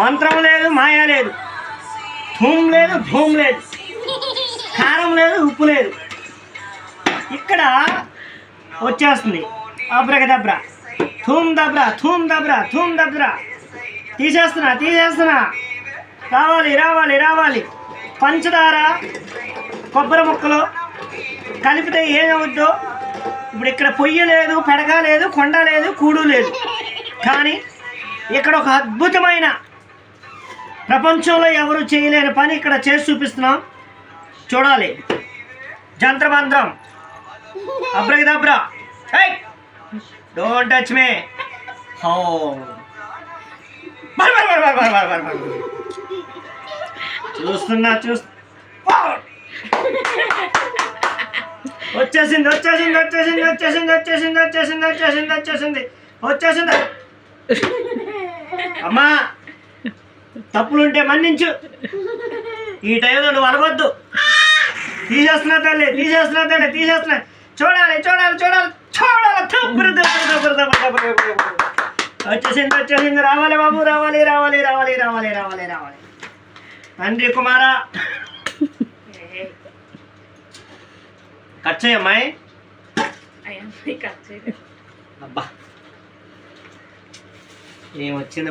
మంత్రం లేదు మాయ లేదు. ధూమ్ లేదు ధూమ్ లేదు. కారం లేదు ఉప్పు లేదు. ఇక్కడ వచ్చేస్తుంది. అబ్రక దబ్రా థూమ్ దబ్రా థూమ్ దబ్రా థూమ్ దబ్రా. తీసేస్తున్నా తీసేస్తున్నా. రావాలి రావాలి రావాలి. పంచదార కొబ్బరి ముక్కలు కలిపితే ఏమవుద్దో ఇప్పుడు ఇక్కడ పొయ్యి లేదు పెడక లేదు కొండ లేదు కూడు లేదు. కానీ ఇక్కడ ఒక అద్భుతమైన ప్రపంచంలో ఎవరు చేయలేని పని ఇక్కడ చేసి చూపిస్తున్నాం. చూడాలి. జంత్రమంత్రం అబ్రగదబ్రా. డోంట్ టచ్ మే హో. బర్ బర్ బర్ బర్ చూస్తున్నా చూస్తు వచ్చేసింది వచ్చేసింది వచ్చేసింది వచ్చేసింది వచ్చేసింది వచ్చేసింది వచ్చేసింది వచ్చేసింది. వచ్చేసింది. అమ్మా! తప్పులుంటే మన్నించు. ఈ టైంలో నువ్వు అలవద్దు తీసేస్తున్నా తల్లి తీసేస్తున్నా తల్లి తీసేస్తున్నా. చూడాలి చూడాలి చూడాలి చూడాలి. వచ్చేసింది వచ్చేసింది. రావాలి బాబు రావాలి రావాలి రావాలి రావాలి రావాలి రావాలి. తండ్రి కుమారా. కట్ చేయమ్మాయి చేయలేదు. అబ్బా. ఏం వచ్చింది